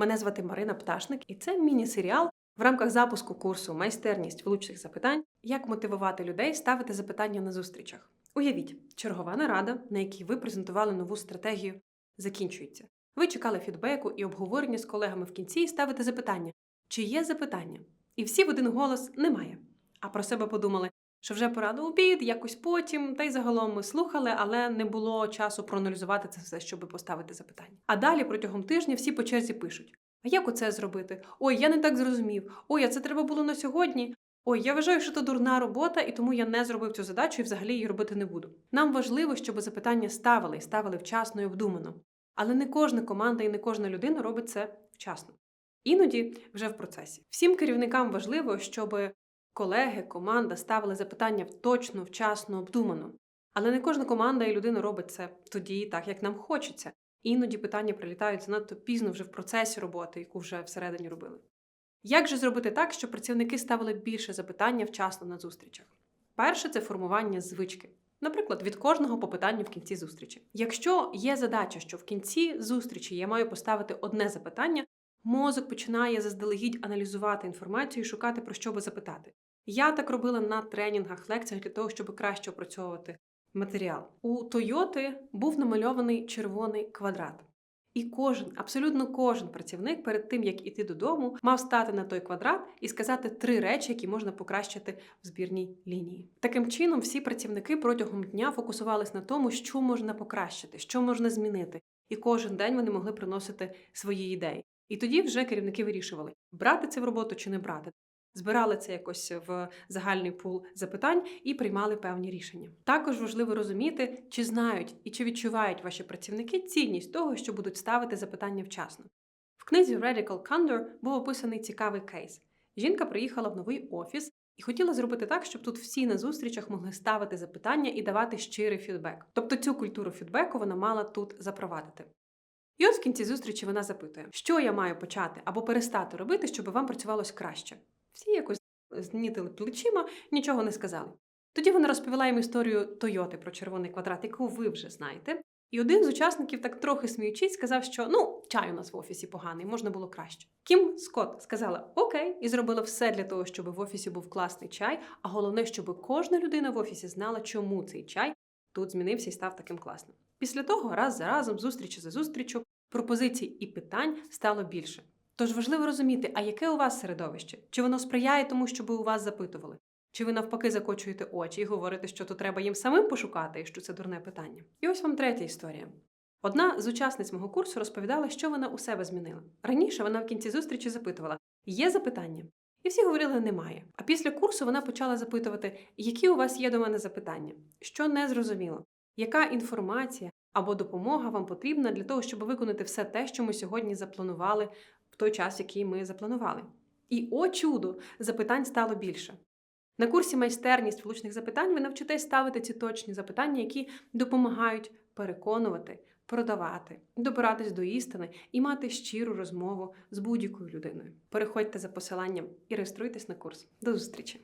Мене звати Марина Пташник, і це міні-серіал в рамках запуску курсу Майстерність влучних запитань, як мотивувати людей ставити запитання на зустрічах. Уявіть, чергова нарада, на якій ви презентували нову стратегію, закінчується. Ви чекали фідбеку і обговорення з колегами в кінці і ставите запитання: чи є запитання? І всі в один голос немає. А про себе подумали, що вже пора на обід, якось потім, та й загалом ми слухали, але не було часу проаналізувати це все, щоб поставити запитання. А далі протягом тижня всі по черзі пишуть: а як оце зробити? Ой, я не так зрозумів. Ой, а це треба було на сьогодні. Ой, я вважаю, що це дурна робота, і тому я не зробив цю задачу і взагалі її робити не буду. Нам важливо, щоб запитання ставили і ставили вчасно і обдумано. Але не кожна команда і не кожна людина робить це вчасно. Іноді вже в процесі. Всім керівникам важливо, щоб колеги, команда ставили запитання точно, вчасно, обдумано. Але не кожна команда і людина робить це тоді, так як нам хочеться. Іноді питання прилітають занадто пізно вже в процесі роботи, яку вже всередині робили. Як же зробити так, щоб працівники ставили більше запитання вчасно на зустрічах? Перше це формування звички. Наприклад, від кожного по питанню в кінці зустрічі. Якщо є задача, що в кінці зустрічі я маю поставити одне запитання, мозок починає заздалегідь аналізувати інформацію і шукати про що би запитати. Я так робила на тренінгах, лекціях для того, щоб краще опрацьовувати матеріал. У Тойоти був намальований червоний квадрат. І кожен, абсолютно кожен працівник перед тим, як іти додому, мав стати на той квадрат і сказати три речі, які можна покращити в збірній лінії. Таким чином, всі працівники протягом дня фокусувались на тому, що можна покращити, що можна змінити, і кожен день вони могли приносити свої ідеї. І тоді вже керівники вирішували, брати це в роботу чи не брати. Збирали це якось в загальний пул запитань і приймали певні рішення. Також важливо розуміти, чи знають і чи відчувають ваші працівники цінність того, що будуть ставити запитання вчасно. В книзі Radical Candor був описаний цікавий кейс. Жінка приїхала в новий офіс і хотіла зробити так, щоб тут всі на зустрічах могли ставити запитання і давати щирий фідбек. Тобто цю культуру фідбеку вона мала тут запровадити. І от в кінці зустрічі вона запитує, що я маю почати або перестати робити, щоб вам працювалось краще. Всі якось знітили плечима, нічого не сказали. Тоді вона розповіла їм історію Тойоти про червоний квадрат, яку ви вже знаєте. І один з учасників, так трохи сміючись, сказав, що ну, чай у нас в офісі поганий, можна було краще. Кім Скотт сказала окей, і зробила все для того, щоб в офісі був класний чай, а головне, щоб кожна людина в офісі знала, чому цей чай тут змінився і став таким класним. Після того, раз за разом, зустрічі за зустрічю, пропозицій і питань стало більше. Тож важливо розуміти, а яке у вас середовище? Чи воно сприяє тому, щоб у вас запитували? Чи ви навпаки закочуєте очі і говорите, що то треба їм самим пошукати, і що це дурне питання? І ось вам третя історія. Одна з учасниць мого курсу розповідала, що вона у себе змінила. Раніше вона в кінці зустрічі запитувала: є запитання? І всі говорили, немає. А після курсу вона почала запитувати, які у вас є до мене запитання, що не зрозуміло, яка інформація або допомога вам потрібна для того, щоб виконати все те, що ми сьогодні запланували в той час, який ми запланували. І о чудо! Запитань стало більше. На курсі майстерність влучних запитань ви навчитесь ставити ці точні запитання, які допомагають переконувати, продавати, добиратись до істини і мати щиру розмову з будь-якою людиною. Переходьте за посиланням і реєструйтесь на курс. До зустрічі!